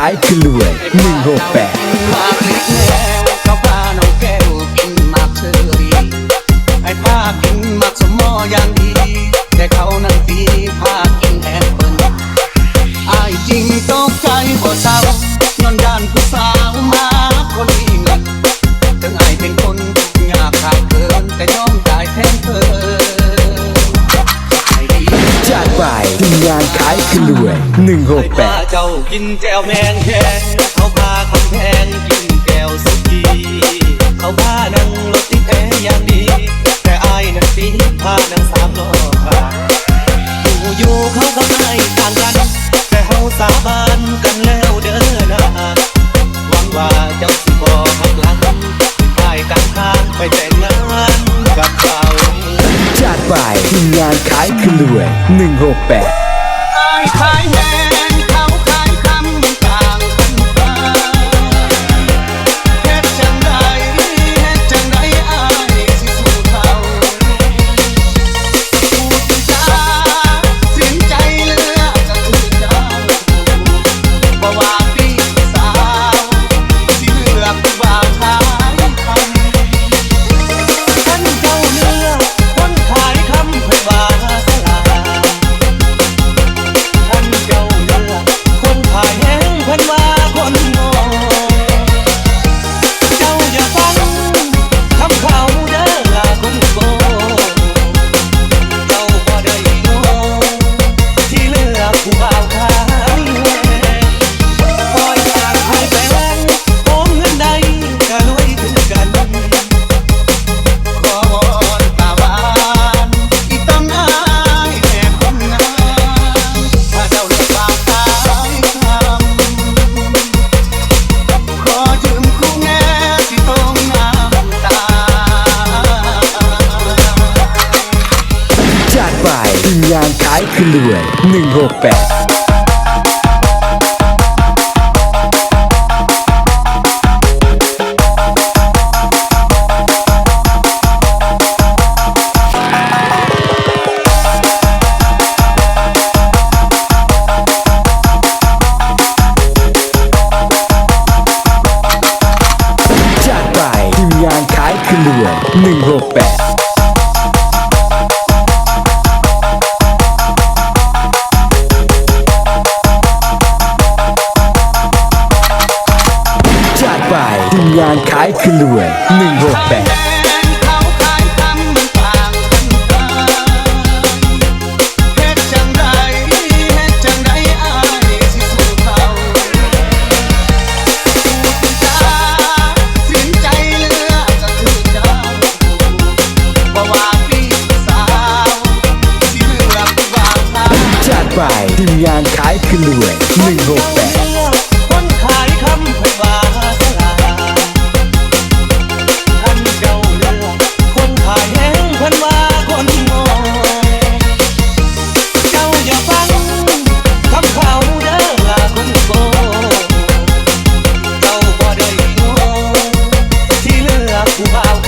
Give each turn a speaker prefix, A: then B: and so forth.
A: ขายกล้วย168 หนึ่งหกแปดเจ้ากินแก้วแมงแคงเขาพาคำแพงกินแก้วสุกีเขาพานั่งรถที่แพงอย่างดี แต่อายนั่งปีนพานั่งสามล้ออยู่อยู่เขาก็ไม่ต่างกัน แต่เฮาสาบานกันแล้วเด้อนะหวังว่าเจ้าสิบ่หักหลังไปกันทางไปแต่งงานกับเขา
B: จัดไปทีมงานขายคือรวย168
A: high, high, high. ขึ้นด้วย
B: 168ขึ้น
A: ด้วย
B: 168
A: งานขายคือรวย
B: 168ไทีมงานขายคือรวย168 Wow.